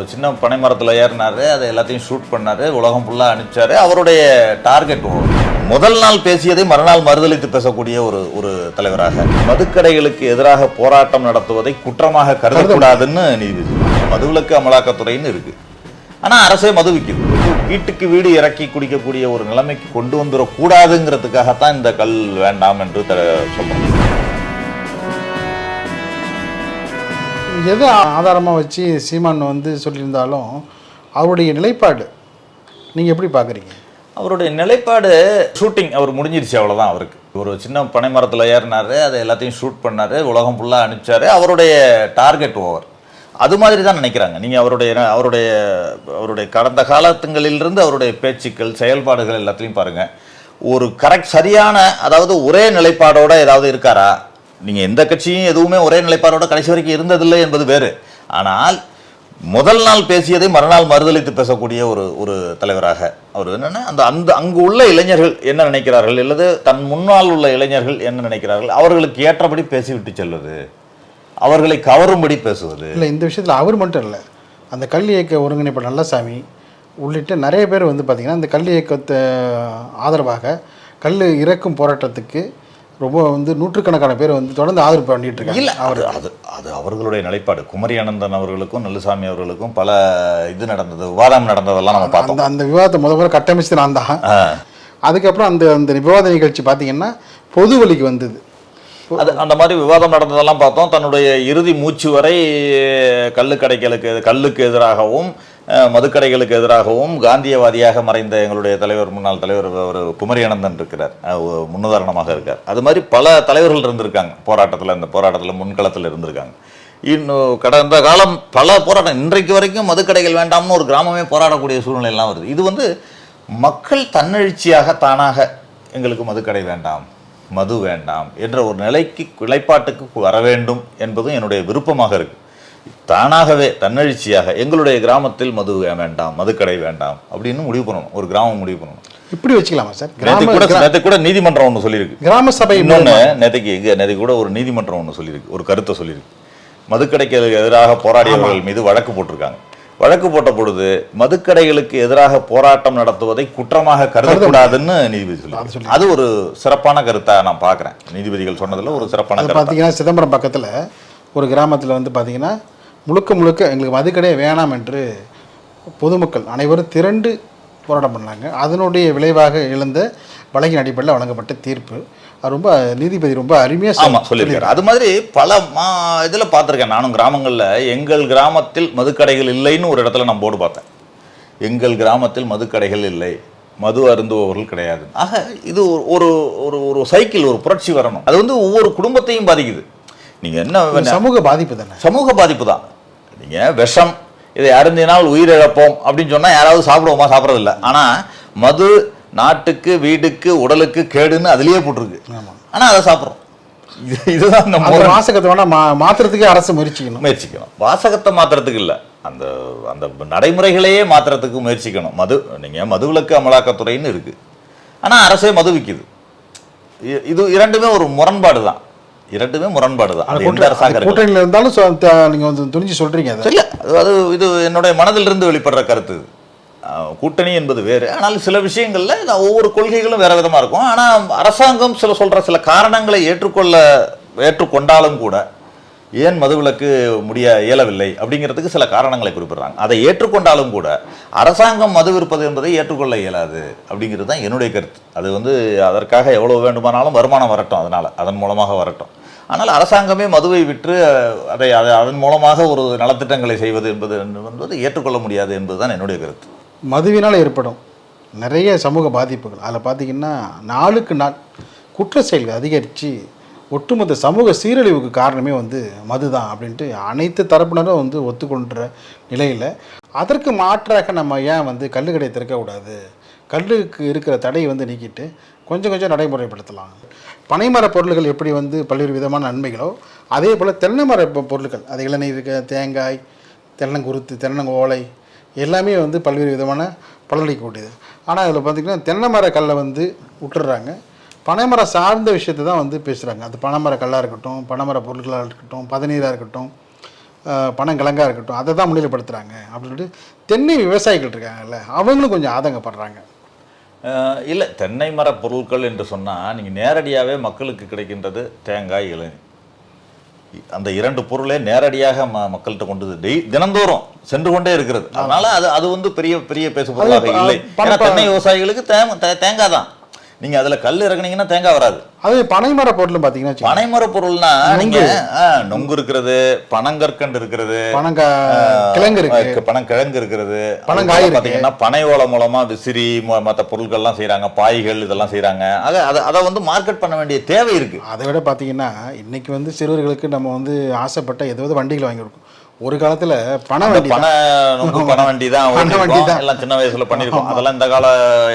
ஒரு சின்ன பனை மரத்தில் ஏறினாரு அதை எல்லாத்தையும் ஷூட் பண்ணார் உலகம் ஃபுல்லாக அனுப்பிச்சார். அவருடைய டார்கெட் முதல் நாள் பேசியதை மறுநாள் மறுதளித்து பேசக்கூடிய ஒரு ஒரு தலைவராக. மதுக்கடைகளுக்கு எதிராக போராட்டம் நடத்துவதை குற்றமாக கருதக்கூடாதுன்னு நீதிபதி. மதுவிலக்கு அமலாக்கத்துறைன்னு இருக்கு. ஆனால் அரசே மது விற்கிது வீட்டுக்கு வீடு இறக்கி குடிக்கக்கூடிய ஒரு நிலைமைக்கு கொண்டு வந்துடக்கூடாதுங்கிறதுக்காகத்தான் இந்த கல் வேண்டாம் என்று த- எது ஆதாரமாக வச்சு சீமான் வந்து சொல்லியிருந்தாலும் அவருடைய நிலைப்பாடு நீங்கள் எப்படி பார்க்குறீங்க? அவருடைய நிலைப்பாடு ஷூட்டிங் அவர் முடிஞ்சிருச்சு அவ்வளோதான் அவருக்கு. ஒரு சின்ன பனை மரத்தில் ஏறினாரு அதை எல்லாத்தையும் ஷூட் பண்ணார் உலகம் ஃபுல்லாக அனுப்பிச்சாரு. அவருடைய டார்கெட் ஓவர் அது மாதிரி தான் நினைக்கிறாங்க. நீங்கள் அவருடைய அவருடைய அவருடைய கடந்த காலத்துங்களிலிருந்து அவருடைய பேச்சுக்கள் செயல்பாடுகள் எல்லாத்தையும் பாருங்கள் ஒரு கரெக்ட் சரியான அதாவது ஒரே நிலைப்பாடோடு ஏதாவது இருக்காரா? நீங்கள் எந்த கட்சியும் எதுவுமே ஒரே நிலைப்பாடோட கடைசி வரைக்கும் இருந்ததில்லை என்பது வேறு. ஆனால் முதல் நாள் பேசியதை மறுநாள் மறுதளித்து பேசக்கூடிய ஒரு ஒரு தலைவராக அவர் என்னென்னா அந்த அந்த அங்கு உள்ள இளைஞர்கள் என்ன நினைக்கிறார்கள்? அல்லது தன் முன்னால் உள்ள இளைஞர்கள் என்ன நினைக்கிறார்கள்? அவர்களுக்கு ஏற்றபடி பேசிவிட்டு செல்வது. அவர்களை கவரும்படி பேசுவது. இல்லை இந்த விஷயத்தில் அவர் மட்டும் இல்லை. அந்த கல்வி இயக்க ஒருங்கிணைப்பு நல்லசாமி உள்ளிட்ட நிறைய பேர் வந்து பார்த்திங்கன்னா அந்த கல்வி இயக்கத்தை ஆதரவாக கல் இறக்கும் போராட்டத்துக்கு ரொம்ப வந்து நூற்றுக்கணக்கான பேர் வந்து தொடர்ந்து ஆதரவு பண்ணிட்டு இல்ல இருக்காங்க அவர். அது அது அவர்களுடைய நிலைப்பாடு. குமரி அனந்தன் அவர்களுக்கும் நல்லுசாமி அவர்களுக்கும் பல இது நடந்தது விவாதம் நடந்ததெல்லாம் நம்ம பார்த்தோம். அந்த விவாதத்தை முத முதல்ல கட்டமைச்சது நான் தான். அதுக்கப்புறம் அந்த அந்த விவாத நிகழ்ச்சி பார்த்தீங்கன்னா பொது வழிக்கு வந்தது. அது அந்த மாதிரி விவாதம் நடந்ததெல்லாம் பார்த்தோம். தன்னுடைய இறுதி மூச்சு வரை கள்ளுக்கடைகளுக்கு கல்லுக்கு எதிராகவும் மதுக்கடைகளுக்கு எதிராகவும் காந்தியவாதியாக மறைந்த எங்களுடைய தலைவர் முன்னாள் தலைவர் அவர் குமரி இருக்கிறார். முன்னுதாரணமாக இருக்கார். அது மாதிரி பல தலைவர்கள் இருந்திருக்காங்க. போராட்டத்தில் இந்த போராட்டத்தில் முன்களத்தில் இருந்திருக்காங்க. இன்னும் கடந்த காலம் பல போராட்டம் இன்றைக்கு வரைக்கும் மதுக்கடைகள் வேண்டாம்னு ஒரு கிராமமே போராடக்கூடிய சூழ்நிலையெல்லாம் வருது. இது வந்து மக்கள் தன்னெழுச்சியாக தானாக எங்களுக்கு மதுக்கடை வேண்டாம் மது வேண்டாம் என்ற ஒரு நிலைக்கு நிலைப்பாட்டுக்கு வர வேண்டும் என்பதும் என்னுடைய விருப்பமாக இருக்குது தானாகவே தன்னெழுச்சியாக எங்களுடைய கிராமத்தில் மது வேண்டாம் மதுக்கடை வேண்டாம் அப்படின்னு முடிவு பண்ணணும். ஒரு கிராமம் முடிவு பண்ணணும். இப்படி வச்சுக்கலாமா சார்? நேற்று கூட நேற்று கூட நீதிமன்றம் ஒன்று சொல்லியிருக்கு. கிராம சபை இன்னொன்று நேற்றுக்கு இங்க நேற்றுக்கு கூட ஒரு நீதிமன்றம் ஒன்று சொல்லியிருக்கு. ஒரு கருத்தை சொல்லியிருக்கு. மதுக்கடைக்கு எதிராக போராடியவர்கள் மீது வழக்கு போட்டிருக்காங்க. வழக்கு போட்ட பொழுது மதுக்கடைகளுக்கு எதிராக போராட்டம் நடத்துவதை குற்றமாக கருதக்கூடாதுன்னு நீதிபதி சொல்லி அது ஒரு சிறப்பான கருத்தா நான் பார்க்குறேன். நீதிபதிகள் சொன்னதுல ஒரு சிறப்பான பார்த்தீங்கன்னா சிதம்பரம் பக்கத்தில் ஒரு கிராமத்தில் வந்து பார்த்தீங்கன்னா முழுக்க முழுக்க எங்களுக்கு மதுக்கடையே வேணாம் என்று பொதுமக்கள் அனைவரும் திரண்டு போராட்டம் பண்ணாங்க. அதனுடைய விளைவாக எழுந்த வழக்கின் அடிப்படையில் வழங்கப்பட்ட தீர்ப்பு. ரொம்ப நீதிபதி ரொம்ப அருமையாக ஆமா சொல்லியிருக்காரு. அது மாதிரி பல மா இதில் பார்த்துருக்கேன் நானும் கிராமங்களில். எங்கள் கிராமத்தில் மதுக்கடைகள் இல்லைன்னு ஒரு இடத்துல நான் போர்டு பார்த்தேன். எங்கள் கிராமத்தில் மதுக்கடைகள் இல்லை. மது அருந்துபவர்கள் கிடையாது. ஆக இது ஒரு ஒரு ஒரு சைக்கிள் ஒரு புரட்சி வரணும். அது வந்து ஒவ்வொரு குடும்பத்தையும் பாதிக்குது. நீங்க என்ன சமூக பாதிப்பு தானே? சமூக பாதிப்பு தான். நீங்க விஷம் இதை அருந்தினால் உயிரிழப்போம் அப்படின்னு சொன்னா யாராவது சாப்பிடுவோமா? சாப்பிட்றதில்ல. ஆனா மது நாட்டுக்கு வீடுக்கு உடலுக்கு கேடுன்னு அதுலயே போட்டிருக்கு. ஆனா அதை சாப்பிட்றோம். இது இதுதான் இந்த. வாசகத்தை வேணா மா மாற்றுறதுக்கே அரசு முயற்சிக்கணும். முயற்சிக்கணும். வாசகத்தை மாத்துறதுக்கு இல்ல. அந்த அந்த நடைமுறைகளையே மாத்துறதுக்கு முயற்சிக்கணும். மது நீங்க மதுவிலக்கு அமலாக்கத்துறைன்னு இருக்கு. ஆனா அரசே மது விக்குது. இ- இது இரண்டுமே ஒரு முரண்பாடு தான் இரண்டுமே முரண்பாடு தான் எந்த அரசாங்கம். கூட்டணியில் இருந்தாலும் சொ- த- நீங்க வந்து துணிஞ்சு சொல்றீங்க அதை. இல்ல அது அது இது என்னுடைய மனதிலிருந்து வெளிப்படுற கருத்து. கூட்டணி என்பது வேறு. ஆனால் சில விஷயங்கள்ல ஒவ்வொரு கொள்கைகளும் வேற விதமா இருக்கும். ஆனா அரசாங்கம் சில சொல்ற சில காரணங்களை ஏற்றுக்கொள்ள ஏற்றுக்கொண்டாலும் கூட ஏன் மதுவிலக்கு முடிய இயலவில்லை அப்படிங்கிறதுக்கு சில காரணங்களை குறிப்பிடுறாங்க. அதை ஏற்றுக்கொண்டாலும் கூட அரசாங்கம் மது விற்பது என்பதை ஏற்றுக்கொள்ள இயலாது அப்படிங்கிறது தான் என்னுடைய கருத்து. அது வந்து அதற்காக எவ்வளவு வேண்டுமானாலும் வருமானம் வரட்டும் அதனால. அதன் மூலமாக வரட்டும். ஆனால் அரசாங்கமே மதுவை விற்று அதை அதை அதன் மூலமாக ஒரு நலத்திட்டங்களை செய்வது என்பது என்பது ஏற்றுக்கொள்ள முடியாது என்பதுதான் என்னுடைய கருத்து. மதுவினால் ஏற்படும் நிறைய சமூக பாதிப்புகள். அதில் பார்த்தீங்கன்னா நாளுக்கு நாள் குற்ற செயல்கள் அதிகரித்து ஒட்டுமொத்த சமூக சீரழிவுக்கு காரணமே வந்து மதுதான் அப்படின்ட்டு அனைத்து தரப்பினரும் வந்து ஒத்துக்கொண்ட நிலையில் அதற்கு மாற்றாக நம்ம ஏன் வந்து கல்லுக்கடையை திறக்கக்கூடாது? கல்லுக்கு இருக்கிற தடையை வந்து நீக்கிட்டு கொஞ்சம் கொஞ்சம் நடைமுறைப்படுத்தலாம். பனைமர பொருள்கள் எப்படி வந்து பல்வேறு விதமான நன்மைகளோ அதே போல் தென்னை மர பொருட்கள் அது இளநீர் இருக்க தேங்காய் தென்னங்குருத்து தென்னங்கோலை எல்லாமே வந்து பல்வேறு விதமான பலனளிக்கக்கூடியது ஆனால் அதில் பார்த்திங்கன்னா தென்னை மர கல்லை வந்து விட்டுறாங்க பனைமரம் சார்ந்த விஷயத்தை தான் வந்து பேசுகிறாங்க அது பனைமர கல்லாக இருக்கட்டும் பனைமர பொருட்களாக இருக்கட்டும் பதநீராக இருக்கட்டும் பனங்கிழங்காக இருக்கட்டும் அதை தான் முன்னிலைப்படுத்துகிறாங்க அப்படின்னு சொல்லிட்டு தென்னை விவசாயிகள் இருக்காங்கல்ல அவங்களும் கொஞ்சம் ஆதங்கப்படுறாங்க. இல்ல தென்னை மர பொருட்கள் என்று சொன்னா நீங்க நேரடியாவே மக்களுக்கு கிடைக்கின்றது தேங்காய் இளநீர். அந்த இரண்டு பொருளே நேரடியாக ம மக்கள்கிட்ட கொண்டு டெய் தினந்தோறும் சென்று கொண்டே இருக்கிறது. அதனால அது அது வந்து பெரிய பெரிய பேசு பொருளாக இல்லை. ஏன்னா தென்னை விவசாயிகளுக்கு தேங்காய் தான். நீங்க அதுல கல் இறக்குனீங்கன்னா தேங்காய் வராது. அது பனைமர பொருளும் பார்த்தீங்கன்னா வச்சுக்கோங்க, பனைமர பொருள்னா நீங்க. நொங்கு இருக்கிறது பனங்கற்கண்டு இருக்கிறது பனங்கா கிழங்கு இருக்கு. பனங்கிழங்கு இருக்கிறது பனங்காய். பாத்தீங்கன்னா பனை ஓலை மூலமா விசிறி ம- மத்த பொருட்கள்லாம் செய்றாங்க பாய்கள் இதெல்லாம் செய்றாங்க. ஆக அதை அதை வந்து மார்க்கெட் பண்ண வேண்டிய தேவை இருக்கு. அதை விட பார்த்தீங்கன்னா இன்னைக்கு வந்து சிறுவர்களுக்கு நம்ம வந்து ஆசைப்பட்ட ஏதாவது வண்டிகள் வாங்கி கொடுக்கும் ஒரு காலத்தில் பண வண்டி பனை நொங்கு பனை வண்டி தான் பனை வண்டி. தான். எல்லாம் சின்ன வயசுல பண்ணிருக்கோம் அதெல்லாம் இந்த கால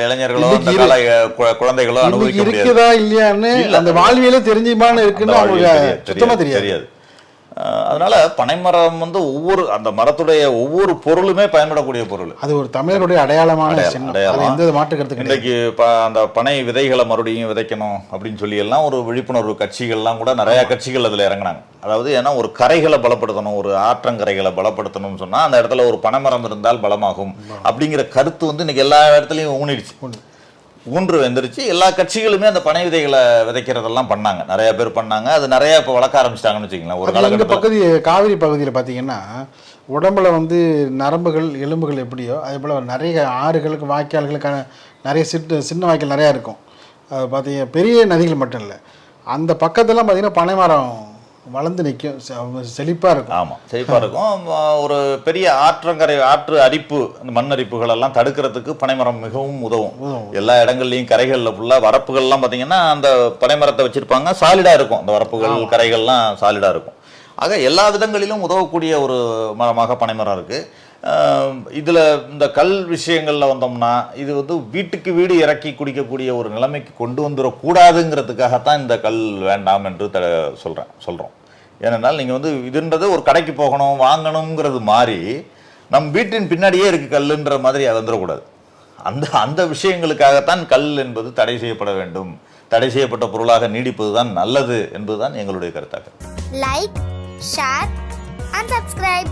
இளைஞர்களோ இந்த கால குழந்தைகளோ அனுபவிக்க இருக்குதா இல்லையான்னு இல்ல. அந்த வாழ்வியலே தெரிஞ்சுமான்னு இருக்குன்னு அவங்களுக்கு வாழ்வியல் தெரியாது, அதனால பனைமரம் வந்து ஒவ்வொரு அந்த மரத்துடைய ஒவ்வொரு பொருளுமே பயன்படக்கூடிய பொருள். அது ஒரு தமிழருடைய அடையாளமான அடையாளம், எந்த மாற்று கருத்து கிடையாது. இன்றைக்கு அந்த பனை விதைகளை மறுபடியும் விதைக்கணும் அப்படின்னு சொல்லி எல்லாம் ஒரு விழிப்புணர்வு கட்சிகள்லாம் கூட நிறைய கட்சிகள் அதில் இறங்குனாங்க. அதாவது ஏன்னா ஒரு கரைகளை பலப்படுத்தணும் ஒரு ஆற்றங்கரைகளை பலப்படுத்தணும்னு சொன்னா அந்த இடத்துல ஒரு பனைமரம் இருந்தால் பலமாகும் அப்படிங்கிற கருத்து வந்து இன்னைக்கு எல்லா இடத்துலையும் ஊனிடுச்சு. ஊன்று வெந்துருச்சு. எல்லா கட்சிகளுமே அந்த பனை விதைகளை விதைக்கிறதெல்லாம் பண்ணாங்க. நிறைய பேர் பண்ணாங்க. அது நிறைய இப்போ வளர்க்க ஆரம்பிச்சிட்டாங்கன்னு வச்சுக்கலாம் ஒரு காலகட்டத்தில். பகுதி காவிரி பகுதியில் பார்த்தீங்கன்னா உடம்புல வந்து நரம்புகள் எலும்புகள் எப்படியோ அதே போல் நிறைய ஆறுகளுக்கு வாய்க்கால்களுக்கான நிறைய சிட்டு சின்ன வாய்க்கால் நிறையா இருக்கும். அது பார்த்தீங்க பெரிய நதிகள் மட்டும் இல்லை. அந்த பக்கத்தெல்லாம் பார்த்தீங்கன்னா பனைமரம் வளர்ந்து நிற்கும் செழிப்பாக இருக்கும். ஆமாம் செழிப்பாக இருக்கும். ஒரு பெரிய ஆற்றங்கரை ஆற்று அரிப்பு அந்த மண் அரிப்புகள் எல்லாம் தடுக்கிறதுக்கு பனைமரம் மிகவும் உதவும். எல்லா இடங்கள்லையும் கரைகளில் ஃபுல்லாக வரப்புகள்லாம் பார்த்தீங்கன்னா அந்த பனைமரத்தை வச்சிருப்பாங்க. சாலிடாக இருக்கும். அந்த வரப்புகள் கரைகள்லாம் சாலிடாக இருக்கும். ஆக எல்லா விதங்களிலும் உதவக்கூடிய ஒரு மரமாக பனைமரம் இருக்குது இதில் இந்த கல் விஷயங்களில் வந்தோம்னா இது வந்து வீட்டுக்கு வீடு இறக்கி குடிக்கக்கூடிய ஒரு நிலைமைக்கு கொண்டு வந்துடக்கூடாதுங்கிறதுக்காகத்தான் இந்த கல் வேண்டாம் என்று த சொல்கிறேன் சொல்கிறோம் ஏனென்றால் நீங்கள் வந்து இதுன்றது ஒரு கடைக்கு போகணும் வாங்கணுங்கிறது மாதிரி நம் வீட்டின் பின்னாடியே இருக்குது கல்லுன்ற மாதிரி அது வந்துடக்கூடாது. அந்த அந்த விஷயங்களுக்காகத்தான் கல் என்பது தடை செய்யப்பட வேண்டும். தடை செய்யப்பட்ட பொருளாக நீடிப்பது தான் நல்லது என்பதுதான் எங்களுடைய கருத்தாக. Like share and subscribe